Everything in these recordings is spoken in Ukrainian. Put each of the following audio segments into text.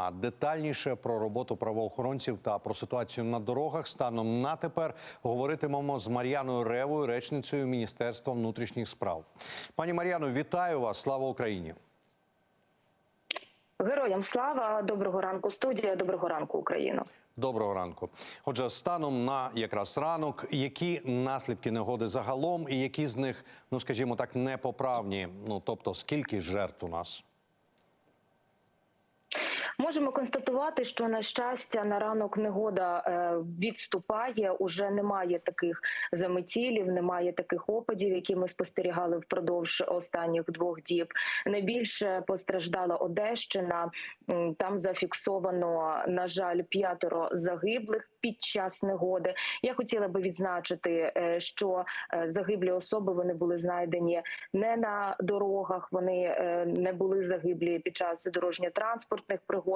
А детальніше про роботу правоохоронців та про ситуацію на дорогах станом на тепер говоритимемо з Мар'яною Ревою, речницею Міністерства внутрішніх справ. Пані Мар'яно, вітаю вас! Слава Україні! Героям слава, доброго ранку, студія, доброго ранку, Україно. Доброго ранку. Отже, станом на якраз ранок, які наслідки негоди загалом, і які з них, ну скажімо так, непоправні? Ну тобто, скільки жертв у нас? Можемо констатувати, що на щастя на ранок негода е, відступає. Уже немає таких заметілів, немає таких опадів, які ми спостерігали впродовж останніх двох діб. Найбільше постраждала Одещина. Там зафіксовано на жаль п'ятеро загиблих під час негоди. Я хотіла би відзначити, е, що е, загиблі особи вони були знайдені не на дорогах. Вони не були загиблі під час дорожньо-транспортних пригод.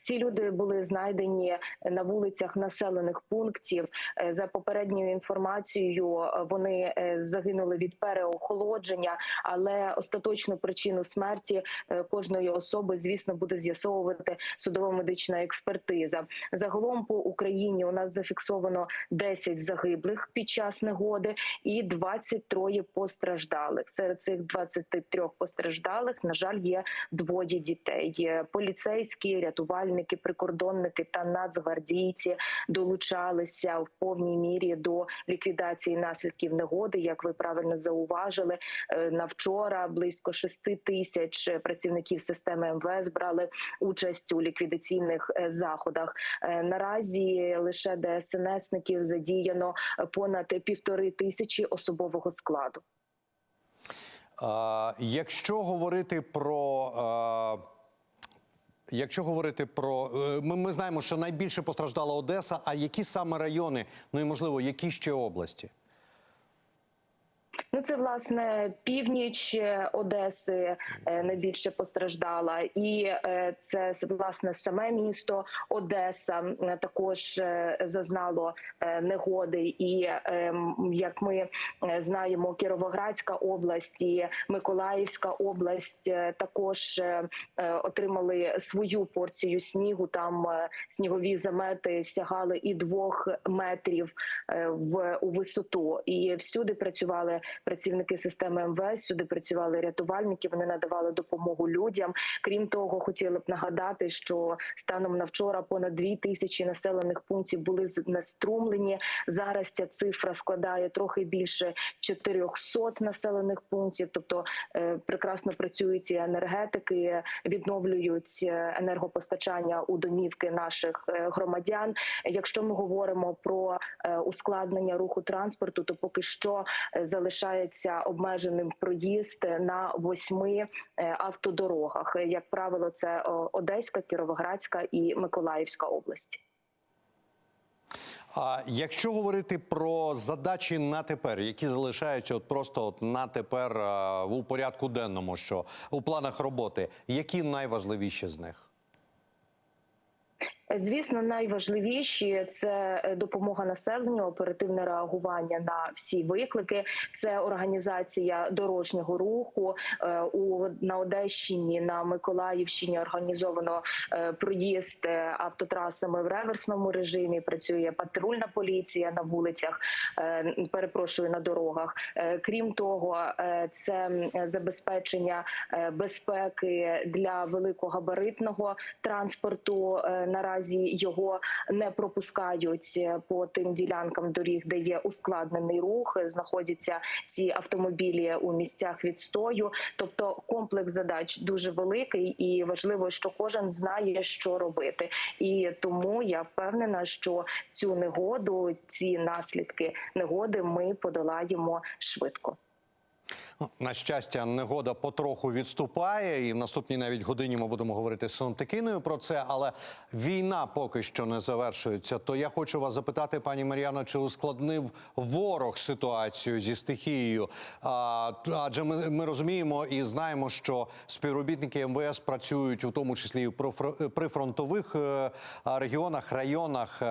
Ці люди були знайдені на вулицях населених пунктів. Е, За попередньою інформацією, е, вони е, загинули від переохолодження, але остаточну причину смерті е, кожної особи, звісно, буде з'ясовувати судово-медична експертиза. Загалом по Україні у нас зафіксовано 10 загиблих під час негоди і 23 постраждалих. Серед цих 23 постраждалих, на жаль, є двоє дітей. Є Рятувальники, прикордонники та нацгвардійці долучалися в повній мірі до ліквідації наслідків негоди. Як ви правильно зауважили, Е, на вчора близько 6 тисяч працівників системи МВС брали участь у ліквідаційних е, заходах. Е, Наразі лише ДСНСників задіяно понад півтори тисячі особового складу. Якщо говорити про. Якщо говорити про е, ми, ми знаємо, що найбільше постраждала Одеса. А які саме райони? Ну і можливо, які ще області? Ну, це власне північ е, Одеси е, найбільше постраждала, і е, це власне саме місто Одеса також зазнало негоди. І як ми знаємо, Кіровоградська область і Миколаївська область також отримали свою порцію снігу. Там снігові замети сягали і двох метрів в у висоту, і всюди працювали працівники системи МВС. Сюди працювали рятувальники. Вони надавали допомогу людям. Крім того, хотіли б нагадати, що станом на вчора понад дві тисячі населених пунктів були знеструмлені. Зараз ця цифра складає трохи більше 400 населених пунктів. Тобто е, прекрасно працюють і енергетики, відновлюють е, енергопостачання у домівки наших е, громадян. Якщо ми говоримо про ускладнення руху транспорту, то поки що е, залишається обмеженим проїзд на восьми е, автодорогах. Як правило, це Одеська, Кіровоградська і Миколаївська області. А якщо говорити про задачі на тепер, які залишаються от просто от на тепер у порядку денному, що у планах роботи, які найважливіші з них? Звісно, найважливіші це е, допомога населенню, оперативне реагування на всі виклики. Це організація дорожнього руху Е, у на Одещині, на Миколаївщині організовано е, проїзд автотрасами в реверсному режимі. Працює патрульна поліція на вулицях. Перепрошую на дорогах. Крім того, це забезпечення безпеки для великогабаритного транспорту. Е, Наразі його не пропускають е, по тим ділянкам доріг, де є ускладнений рух. Е, Знаходяться ці автомобілі у місцях відстою. Тобто комплекс задач дуже великий, і важливо, що кожен знає, що робити. І тому я впевнена, що цю негоду, ці наслідки негоди, ми подолаємо швидко. На щастя, негода потроху відступає, і в наступній навіть годині ми будемо говорити з Сонтикиною про це. Але війна поки що не завершується. То я хочу вас запитати, пані Мар'яно, чи ускладнив ворог ситуацію зі стихією? А, адже ми, ми розуміємо і знаємо, що співробітники МВС працюють у тому числі і фро- прифронтових е, регіонах, районах,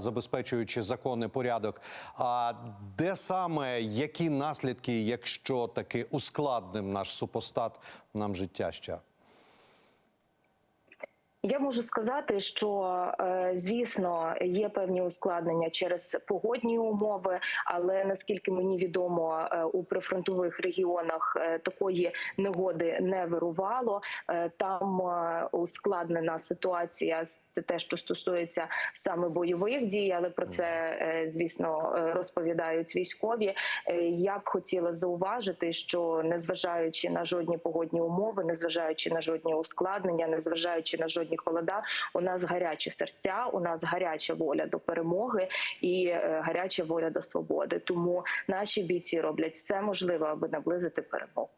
забезпечуючи законний порядок. А де саме які наслідки, якщо таки ускладним наш супостат нам життя ще? Я можу сказати, що е, звісно є певні ускладнення через погодні умови, але наскільки мені відомо, е, у прифронтових регіонах е, такої негоди не вирувало. Там ускладнена ситуація це те, що стосується саме бойових дій, але про це звісно розповідають військові. Я б хотіла зауважити, що незважаючи на жодні погодні умови, незважаючи на жодні ускладнення, незважаючи на жодні холода, у нас гарячі серця, у нас гаряча воля до перемоги і е, гаряча воля до свободи. Тому наші бійці роблять все можливе, аби наблизити перемогу.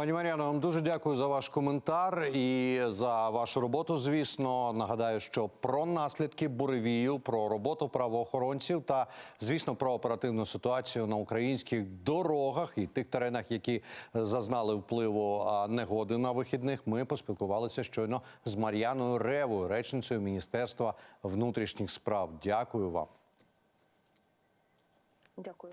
Пані Мар'яно, вам дуже дякую за ваш коментар і за вашу роботу. Звісно, нагадаю, що про наслідки буревію, про роботу правоохоронців та, звісно, про оперативну ситуацію на українських дорогах і тих теренах, які зазнали впливу негоди на вихідних. Ми поспілкувалися щойно з Мар'яною Ревою, речницею Міністерства внутрішніх справ. Дякую вам. Дякую.